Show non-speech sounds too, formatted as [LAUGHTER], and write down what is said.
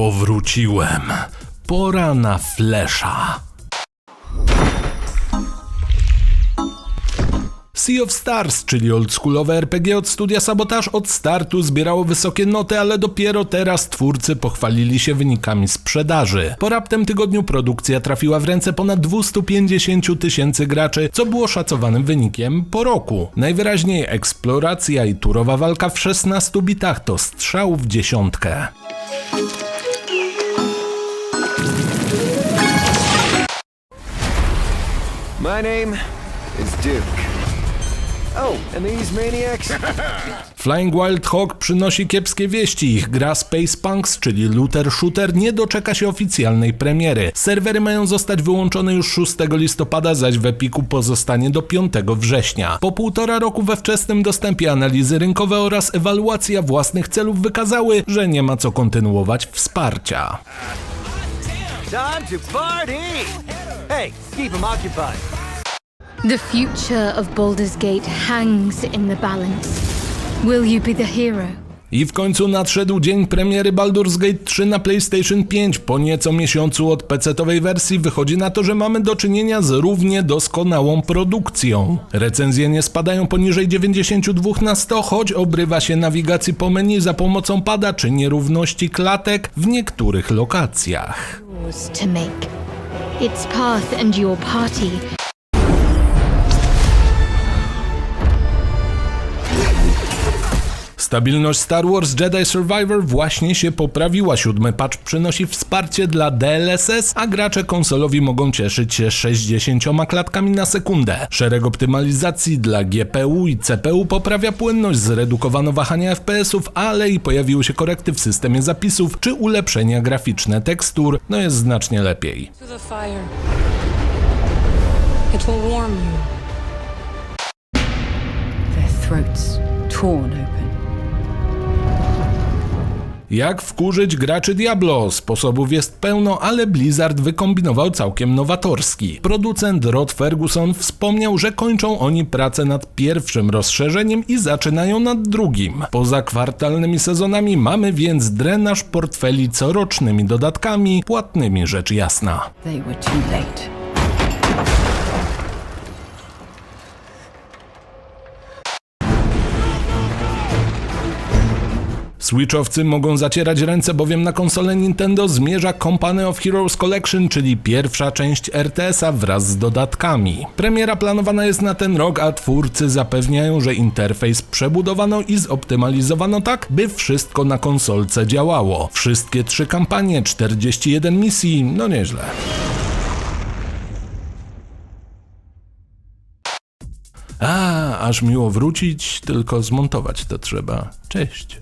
Powróciłem. Pora na flesza. Sea of Stars, czyli oldschoolowe RPG od studia Sabotage od startu zbierało wysokie noty, ale dopiero teraz twórcy pochwalili się wynikami sprzedaży. Po raptem tygodniu produkcja trafiła w ręce ponad 250 tysięcy graczy, co było szacowanym wynikiem po roku. Najwyraźniej eksploracja i turowa walka w 16 bitach to strzał w dziesiątkę. My name is Duke. Oh, and these maniacs? [LAUGHS] Flying Wild Hog przynosi kiepskie wieści. Ich gra Space Punks, czyli looter shooter, nie doczeka się oficjalnej premiery. Serwery mają zostać wyłączone już 6 listopada, zaś w Epiku pozostanie do 5 września. Po półtora roku we wczesnym dostępie analizy rynkowe oraz ewaluacja własnych celów wykazały, że nie ma co kontynuować wsparcia. Time to party! Hey, keep them occupied. The future of Baldur's Gate hangs in the balance. Will you be the hero? I w końcu nadszedł dzień premiery Baldur's Gate 3 na PlayStation 5. Po nieco miesiącu od PC-towej wersji wychodzi na to, że mamy do czynienia z równie doskonałą produkcją. Recenzje nie spadają poniżej 92 na 100, choć obrywa się nawigacji po menu za pomocą pada czy nierówności klatek w niektórych lokacjach. Stabilność Star Wars Jedi Survivor właśnie się poprawiła. Siódmy patch przynosi wsparcie dla DLSS, a gracze konsolowi mogą cieszyć się 60 klatkami na sekundę. Szereg optymalizacji dla GPU i CPU poprawia płynność, zredukowano wahania FPS-ów, ale i pojawiły się korekty w systemie zapisów czy ulepszenia graficzne tekstur. No jest znacznie lepiej. to the fire. It will warm you. their throats torn open. Jak wkurzyć graczy Diablo? Sposobów jest pełno, ale Blizzard wykombinował całkiem nowatorski. Producent Rod Ferguson wspomniał, że kończą oni pracę nad pierwszym rozszerzeniem i zaczynają nad drugim. Poza kwartalnymi sezonami mamy więc drenaż portfeli corocznymi dodatkami, płatnymi rzecz jasna. They were too late. Switchowcy mogą zacierać ręce, bowiem na konsolę Nintendo zmierza Company of Heroes Collection, czyli pierwsza część RTS-a wraz z dodatkami. Premiera planowana jest na ten rok, a twórcy zapewniają, że interfejs przebudowano i zoptymalizowano tak, by wszystko na konsolce działało. Wszystkie trzy kampanie, 41 misji, no nieźle. A, aż miło wrócić, tylko zmontować to trzeba. Cześć.